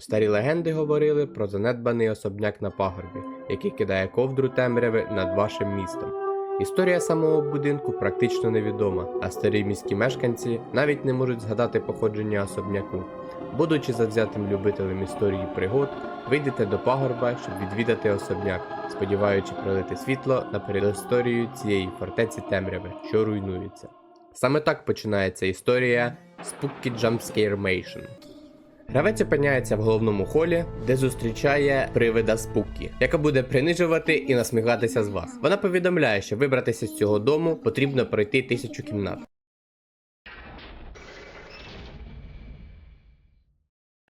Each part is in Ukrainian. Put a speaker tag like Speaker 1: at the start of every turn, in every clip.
Speaker 1: Старі легенди говорили про занедбаний особняк на пагорбі, який кидає ковдру темряви над вашим містом. Історія самого будинку практично невідома, а старі міські мешканці навіть не можуть згадати походження особняку. Будучи завзятим любителем історії пригод, вийдете до пагорба, щоб відвідати особняк, сподіваючи пролити світло на передісторію цієї фортеці темряви, що руйнується. Саме так починається історія Spooky Jumpscare Mation. Гравець опиняється в головному холі, де зустрічає привида Спукі, яка буде принижувати і насміхатися з вас. Вона повідомляє, що вибратися з цього дому потрібно пройти тисячу кімнат.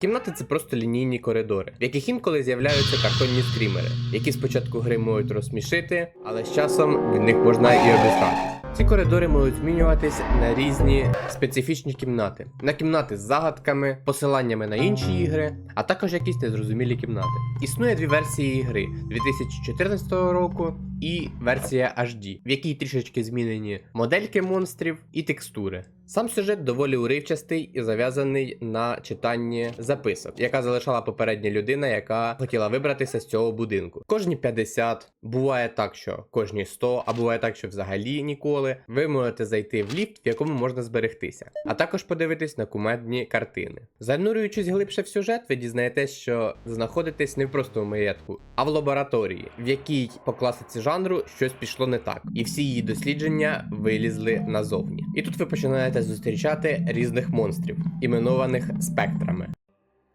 Speaker 1: Кімнати це просто лінійні коридори, в яких інколи з'являються картонні скрімери, які спочатку гри можуть розсмішити, але з часом від них можна і обістати. Ці коридори можуть змінюватись на різні специфічні кімнати, на кімнати з загадками, посиланнями на інші ігри, а також якісь незрозумілі кімнати. Існує дві версії ігри 2014 року і версія HD, в якій трішечки змінені модельки монстрів і текстури. Сам сюжет доволі уривчастий і зав'язаний на читанні записок, яка залишала попередня людина, яка хотіла вибратися з цього будинку. Кожні 50, буває так, що кожні 100, а буває так, що взагалі ніколи. Ви можете зайти в ліфт, в якому можна зберегтися, а також подивитись на кумедні картини. Занурюючись глибше в сюжет, ви дізнаєтесь, що знаходитесь не просто в маєтку, а в лабораторії, в якій по класиці жанру щось пішло не так, і всі її дослідження вилізли назовні. І тут ви починаєте зустрічати різних монстрів, іменованих спектрами.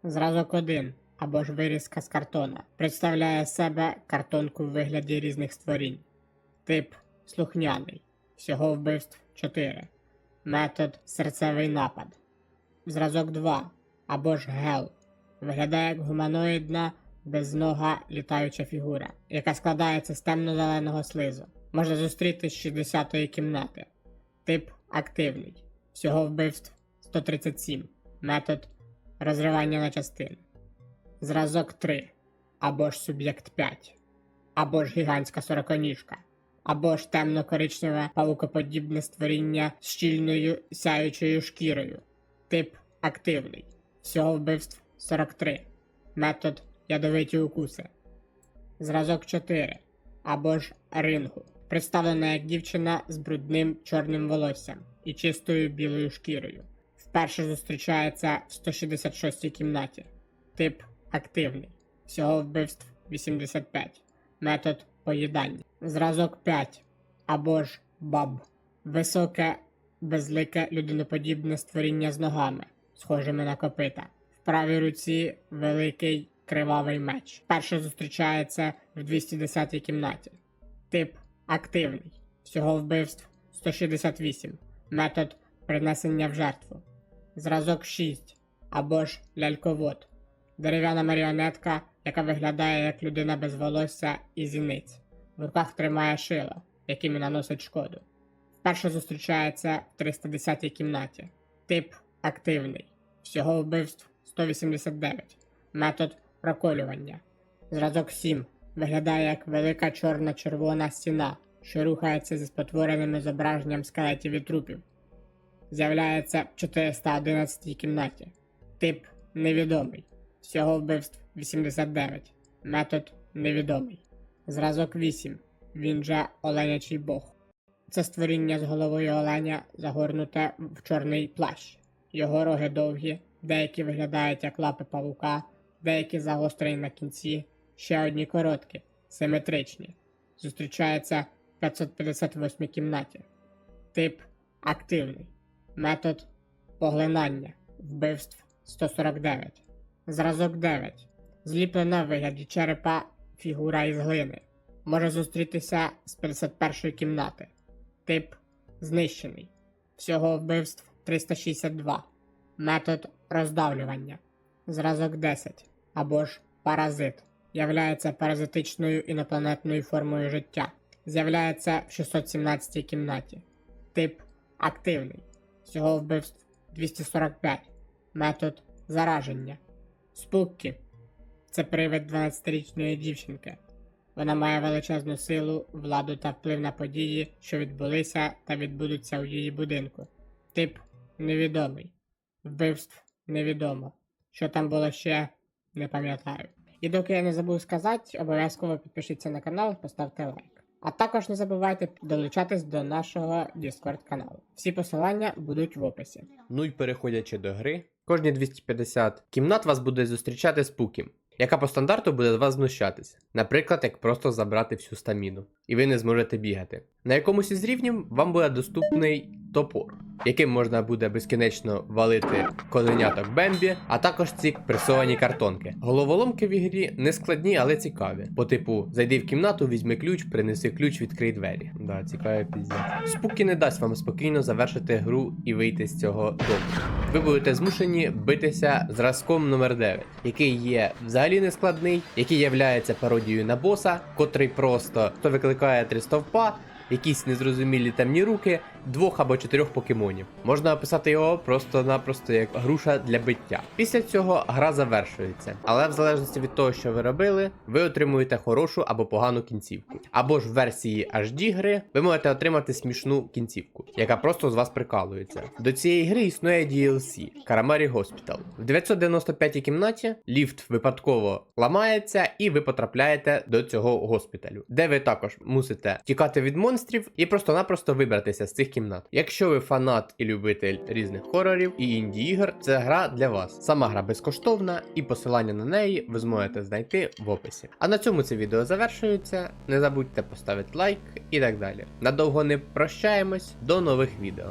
Speaker 2: Зразок 1 або ж вирізка з картона представляє себе картонку в вигляді різних створінь. Тип слухняний. Всього вбивств 4. Метод серцевий напад. Зразок 2 або ж гел. Виглядає як гуманоїдна безнога літаюча фігура, яка складається з темно-зеленого слизу. Можна зустріти з 60-ї кімнати. Тип активний. Всього вбивств 137. Метод розривання на частини. Зразок 3. Або ж суб'єкт 5. Або ж гігантська сороконіжка. Або ж темно-коричневе павукоподібне створіння з щільною сяючою шкірою. Тип активний. Всього вбивств 43. Метод ядовиті укуси. Зразок 4. Або ж рингу. Представлена як дівчина з брудним чорним волоссям і чистою білою шкірою. Вперше зустрічається в 166-й кімнаті. Тип активний. Всього вбивств 85. Метод поїдання. Зразок 5. Або ж баб. Високе, безлике людиноподібне створіння з ногами, схожими на копита. В правій руці великий кривавий меч. Перше зустрічається в 210-й кімнаті. Тип активний. Всього вбивств 168. Метод принесення в жертву. Зразок 6 або ж ляльковод. Дерев'яна маріонетка, яка виглядає як людина без волосся і зіниць. В руках тримає шило, і наносить шкоду. Вперше зустрічається в 310-й кімнаті. Тип активний. Всього вбивств 189. Метод проколювання. Зразок 7 виглядає як велика чорна червона стіна, що рухається зі спотвореним зображенням скелетів і трупів. З'являється в 411 кімнаті. Тип невідомий. Всього вбивств 89. Метод невідомий. Зразок 8. Він же оленячий бог. Це створіння з головою оленя загорнуте в чорний плащ. Його роги довгі, деякі виглядають як лапи павука, деякі загострені на кінці, ще одні короткі, симетричні. Зустрічається 558 кімнаті. Тип активний. Метод поглинання. Вбивств 149. Зразок 9. Зліплена в вигляді черепа фігура із глини. Може зустрітися з 51 кімнати. Тип знищений. Всього вбивств 362. Метод роздавлювання. Зразок 10. Або ж паразит. Являється паразитичною інопланетною формою життя. З'являється в 617 кімнаті. Тип активний. Всього вбивств 245. Метод зараження. Спуккі. Це привид 12-річної дівчинки. Вона має величезну силу, владу та вплив на події, що відбулися та відбудуться у її будинку. Тип невідомий. Вбивств невідомо. Що там було ще Не пам'ятаю. І доки я не забув сказати, обов'язково підпишіться на канал, поставте лайк. А також не забувайте долучатись до нашого Discord каналу. Всі посилання будуть в описі.
Speaker 1: Ну і переходячи до гри, кожні 250 кімнат вас буде зустрічати спукім, яка по стандарту буде з вас знущатися. Наприклад, як просто забрати всю стаміну, і ви не зможете бігати. На якомусь із рівнів вам буде доступний топор, яким можна буде безкінечно валити коленяток Бембі, а також ці пресовані картонки. Головоломки в ігрі не складні, але цікаві. По типу, зайди в кімнату, візьми ключ, принеси ключ, відкрий двері. Да, цікаві піздець. Спуки не дасть вам спокійно завершити гру і вийти з цього дому. Ви будете змушені битися зразком номер 9, який є взагалі не складний, який являється пародією на боса, котрий просто то викликає три стовпа, якісь незрозумілі темні руки, двох або чотирьох покемонів. Можна описати його просто-напросто як груша для биття. Після цього гра завершується, але в залежності від того, що ви робили, ви отримуєте хорошу або погану кінцівку. Або ж в версії HD гри ви можете отримати смішну кінцівку, яка просто з вас прикалується. До цієї гри існує DLC Karamari Hospital. В 995 кімнаті ліфт випадково ламається, і ви потрапляєте до цього госпіталю, де ви також мусите тікати від монстрів і просто-напросто вибратися з цих кімнат. Якщо ви фанат і любитель різних хорорів і інді ігор, це гра для вас. Сама гра безкоштовна, і посилання на неї ви зможете знайти в описі. А на цьому це відео завершується. Не забудьте поставити лайк і так далі. Надовго не прощаємось, до нових відео.